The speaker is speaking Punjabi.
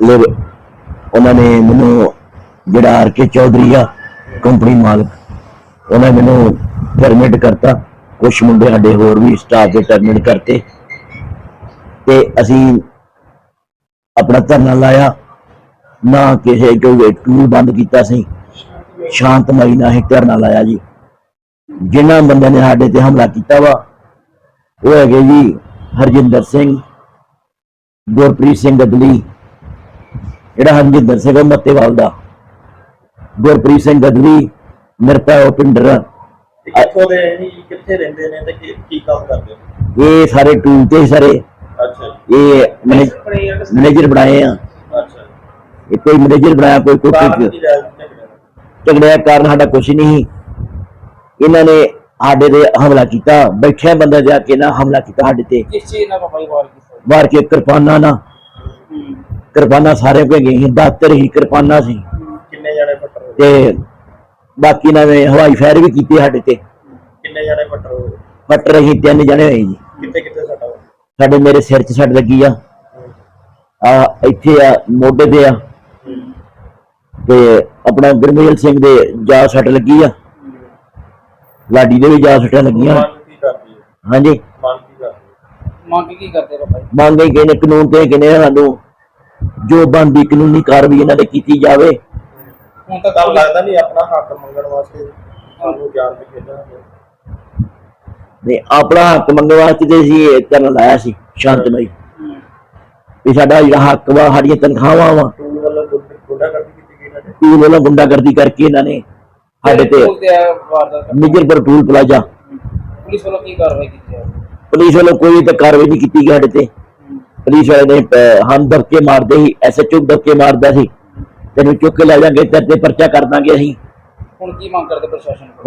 ਲਿਵ, ਉਹਨਾਂ ਨੇ ਮੈਨੂੰ ਜਿਹੜਾ ਆਰ ਕੇ ਚੌਧਰੀ ਆ ਕੰਪਨੀ ਮਾਲਕ, ਉਹਨਾਂ ਨੇ ਮੈਨੂੰ ਟਰਮਿਨੇਟ ਕਰਤਾ। ਕੁਝ ਮੁੰਡੇ ਸਾਡੇ ਹੋਰ ਵੀ ਸਟਾਫ ਦੇ ਟਰਮਿਨੇਟ ਕਰਤੇ। ਤੇ ਅਸੀਂ ਆਪਣਾ ਧਰਨਾ ਲਾਇਆ। ਨਾ ਕਿਸੇ ਕੋਈ ਟੂਲ ਬੰਦ ਕੀਤਾ ਸੀ। ਸ਼ਾਂਤਮਈ ਨਾਲ ਹੀ ਧਰਨਾ ਲਾਇਆ ਜੀ। ਜਿਨ੍ਹਾਂ ਬੰਦਿਆਂ ਨੇ ਸਾਡੇ ਤੇ ਹਮਲਾ ਕੀਤਾ ਵਾ, ਉਹ ਹੈਗੇ ਜੀ ਹਰਜਿੰਦਰ ਸਿੰਘ, ਗੁਰਪ੍ਰੀਤ ਸਿੰਘ ਅਦਲੀ ਜਿਹੜਾ ਹਰਜਿੰਦਰ ਸਿੰਘ ਉਹ ਮੱਤੇਵਾਲ ਦਾ ਗੁਰਪ੍ਰੀਤ ਸਿੰਘ ਗਦਲੀ ਨਿਰਪੈ ਪਿੰਡਰ ਤੇ ਕਿੱਥੋਂ ਦੇ ਇਹ ਜੀ? ਕਿੱਥੇ ਰਹਿੰਦੇ ਨੇ ਤੇ ਕੀ ਕੀ ਕੰਮ ਕਰਦੇ ਨੇ? ਇਹ ਸਾਰੇ ਟੂਲ ਤੇ ਸਾਰੇ। ਅੱਛਾ ਜੀ। ਇਹ ਮੈਨੇਜਰ ਬਣਾਏ ਆ। ਅੱਛਾ ਜੀ। ਇਹ ਕੋਈ ਮੈਨੇਜਰ ਬਣਾਇਆ ਕੋਈ ਕਾਰਨ ਨੇ ਸਾਡਾ ਕੁਝ ਨਹੀਂ। ਸੀ। ਇਹਨਾਂ ਨੇ ਸਾਡੇ ਤੇ ਹਮਲਾ ਕੀਤਾ। ਬੈਠਿਆ ਬੰਦਾ ਜਾ ਕੇ ਨਾ ਹਮਲਾ ਕੀਤਾ ਸਾਡੇ ਤੇ। ਕਿਸ ਚੀਜ਼ ਨਾਲ ਬਾਬਾ ਜੀ ਵਾਰ ਕੀਤਾ? ਮਾਰ ਕੇ ਕਿਰਪਾਨਾਂ ਨਾਲ। ਕਿਰਪਾਨਾਂ ਸਾਰੇ ਕੋਲ ਗਈ ਦਾਤਰ ਹੀ ਕਿਰਪਾਨਾਂ ਸੀ। ਕਿੰਨੇ ਜਣੇ ਫੱਟਰ ਹੋਏ? ਤੇ ਬਾਕੀ ਇਹਨਾਂ ਨੇ ਹਵਾਈ ਫਾਇਰ ਵੀ ਕੀਤੇ ਸਾਡੇ ਤੇ। ਕਿੰਨੇ ਜਣੇ ਫੱਟਰ ਹੋਏ? ਫੱਟ ਰਹੀ ਤਿੰਨ ਜਣੇ ਹੋਏ ਜੀ। ਕਿੱਥੇ ਕਿੱਥੇ ਸੱਟਾ ਸਾਡੇ ਮੇਰੇ ਸਿਰ 'ਚ ਸੱਟ ਲੱਗੀ ਆ। ਆ ਇੱਥੇ ਆ ਮੋਢੇ ਤੇ ਆ। ਤੇ ਆਪਣਾ ਗੁਰਮੇਲ ਸਿੰਘ ਦੇ ਜਾ ਸੱਟ ਲੱਗੀ ਆ। ਲਾਡੀ ਦੇ ਵੀ ਜਾ ਸੱਟਾਂ ਲੱਗੀਆਂ। ਮੰਗ ਕੀ ਕਰਦੀ ਹੈ? ਹਾਂਜੀ। ਮੰਗ ਕੀ ਕਰਦੀ ਹੈ? ਮੰਗ ਕੀ ਕਰਦੇ ਬਾਬਾ ਜੀ? ਮੰਗ ਹੈ ਕਿ ਇਹਨੇ ਕਾਨੂੰਨ ਤੇ ਕਿਨੇ ਸਾਨੂੰ ਜੋ ਬਣਦੀ ਕਾਨੂੰਨੀ ਕਾਰਵਾਈ ਇਹਨਾਂ ਤੇ ਕੀਤੀ ਜਾਵੇ। ਹੁਣ ਤਾਂ ਲੱਗਦਾ ਨਹੀਂ ਆਪਣਾ ਹੱਕ ਮੰਗਣ ਵਾਸਤੇ ਸਾਨੂੰ ਜਾਣ ਕੇ ਖੇਡਾਂਗੇ ਤੇ ਆਪਣਾ ਹੱਕ ਮੰਗਣ ਵਾਸਤੇ ਤੇ ਅਸੀਂ ਇਹ ਕਰਨ ਲਾਇਆ ਸੀ ਸ਼ਾਂਤਮਈ ਵੀ ਸਾਡਾ ਜਿਹੜਾ ਹੱਕ ਵਾ ਸਾਡੀਆਂ ਤਨਖਾਹਾਂ ਵਾ ਟੂਲ ਵੱਲੋਂ ਗੁੰਡਾ ਕਰਦੀ ਕੀਤੀ ਗਈ ਇਹਨਾਂ ਨੇ? ਟੂਲ ਵੱਲੋਂ ਗੁੰਡਾਗਰਦੀ ਕਰਕੇ ਇਹਨਾਂ ਨੇ ਸਾਡੇ ਤੇ ਨਿਜਰਪੁਰ ਟੂਲ ਪਲਾਜ਼ਾ। ਪੁਲਿਸ ਵੱਲੋਂ ਕੀ ਕਾਰਵਾਈ ਕੀਤੀ ਹੈ ਪੁਲਿਸ ਵੱਲੋਂ ਕੋਈ ਤੇ ਕਾਰਵਾਈ ਨਹੀਂ ਕੀਤੀ ਗਈ ਸਾਡੇ ਤੇ। ਪੁਲਿਸ ਵਾਲੇ ਨੇ ਅਹ, ਹਮ ਦਬਕੇ ਮਾਰਦੇ ਸੀ ਐਸਐਚਓ ਦਬਕੇ ਮਾਰਦਾ ਸੀ। ਤੈਨੂੰ ਚੁੱਕ ਕੇ ਲੈ ਜਾਾਂਗੇ ਤੇਰੇ ਤੇ ਪਰਚਾ ਕਰ ਦਾਂਗੇ ਅਸੀਂ। ਹੁਣ ਕੀ ਮੰਗ ਕਰਦੇ ਪ੍ਰਸ਼ਾਸਨ ਕੋਲ?